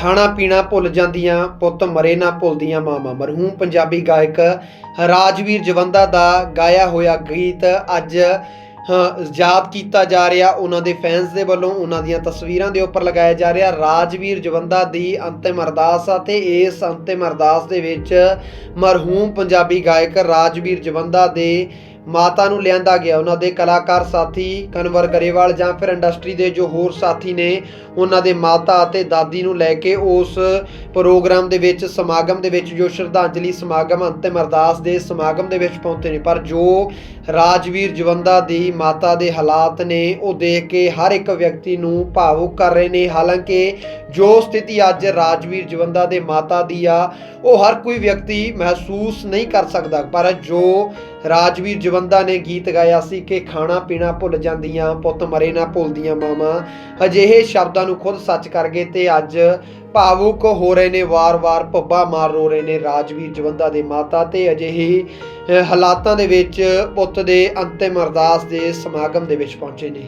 ਖਾਣਾ ਪੀਣਾ ਭੁੱਲ ਜਾਂਦੀਆਂ, ਪੁੱਤ ਮਰੇ ਨਾ ਭੁੱਲਦੀਆਂ ਮਾਮਾ ਮਰਹੂਮ ਪੰਜਾਬੀ ਗਾਇਕ ਰਾਜਵੀਰ ਜਵੰਦਾ ਦਾ ਗਾਇਆ ਹੋਇਆ ਗੀਤ ਅੱਜ ਯਾਦ ਕੀਤਾ ਜਾ ਰਿਹਾ ਉਹਨਾਂ ਦੇ ਫੈਨਸ ਦੇ ਵੱਲੋਂ, ਉਹਨਾਂ ਦੀਆਂ ਤਸਵੀਰਾਂ ਦੇ ਉੱਪਰ ਲਗਾਇਆ ਜਾ ਰਿਹਾ ਰਾਜਵੀਰ ਜਵੰਦਾ ਦੀ ਅੰਤਿਮ ਅਰਦਾਸ ਆ ਤੇ ਇਸ ਅੰਤਿਮ ਅਰਦਾਸ ਦੇ ਵਿੱਚ ਮਰਹੂਮ ਪੰਜਾਬੀ ਗਾਇਕ ਰਾਜਵੀਰ ਜਵੰਦਾ ਦੇ ਮਾਤਾ ਨੂੰ ਲਿਆਂਦਾ ਗਿਆ। ਉਹਨਾਂ ਦੇ ਕਲਾਕਾਰ ਸਾਥੀ ਕਨਵਰ ਗਰੇਵਾਲ ਜਾਂ ਫਿਰ ਇੰਡਸਟਰੀ ਦੇ ਜੋ ਹੋਰ ਸਾਥੀ ਨੇ, ਉਹਨਾਂ ਦੇ ਮਾਤਾ ਅਤੇ ਦਾਦੀ ਨੂੰ ਲੈ ਕੇ ਉਸ ਪ੍ਰੋਗਰਾਮ ਦੇ ਵਿੱਚ, ਸਮਾਗਮ ਦੇ ਵਿੱਚ ਜੋ ਸ਼ਰਧਾਂਜਲੀ ਸਮਾਗਮ ਅੰਤਿਮ ਅਰਦਾਸ ਦੇ ਸਮਾਗਮ ਦੇ ਵਿੱਚ ਪਹੁੰਚੇ ਨੇ। ਪਰ ਜੋ ਰਾਜਵੀਰ ਜਵੰਦਾ ਦੀ ਮਾਤਾ ਦੇ ਹਾਲਾਤ ਨੇ, ਉਹ ਦੇਖ ਕੇ ਹਰ ਇੱਕ ਵਿਅਕਤੀ ਨੂੰ ਭਾਵੁਕ ਕਰ ਰਹੇ ਨੇ। ਹਾਲਾਂਕਿ ਜੋ ਸਥਿਤੀ ਅੱਜ ਰਾਜਵੀਰ ਜਵੰਦਾ ਦੇ ਮਾਤਾ ਦੀ ਆ, ਉਹ ਹਰ ਕੋਈ ਵਿਅਕਤੀ ਮਹਿਸੂਸ ਨਹੀਂ ਕਰ ਸਕਦਾ। ਪਰ ਜੋ ਰਾਜਵੀਰ ਜਵੰਦਾ ਨੇ ਗੀਤ ਗਾਇਆ ਸੀ ਕਿ ਖਾਣਾ ਪੀਣਾ ਭੁੱਲ ਜਾਂਦੀਆਂ, ਪੁੱਤ ਮਰੇ ਨਾ ਭੁੱਲਦੀਆਂ ਮਾਵਾਂ। ਅਜਿਹੇ ਸ਼ਬਦਾਂ ਨੂੰ ਖੁਦ ਸੱਚ ਕਰ ਗਏ ਤੇ ਅੱਜ ਭਾਵੁਕ ਹੋ ਰਹੇ ਨੇ, ਵਾਰ-ਵਾਰ ਭੱਬਾ ਮਾਰ ਰੋ ਰਹੇ ਨੇ ਰਾਜਵੀਰ ਜਵੰਦਾ ਦੇ ਮਾਤਾ ਤੇ ਅਜਿਹੇ ਹਾਲਾਤਾਂ ਦੇ ਵਿੱਚ ਪੁੱਤ ਦੇ ਅੰਤਿਮ ਅਰਦਾਸ ਦੇ ਸਮਾਗਮ ਦੇ ਵਿੱਚ ਪਹੁੰਚੇ ਨੇ।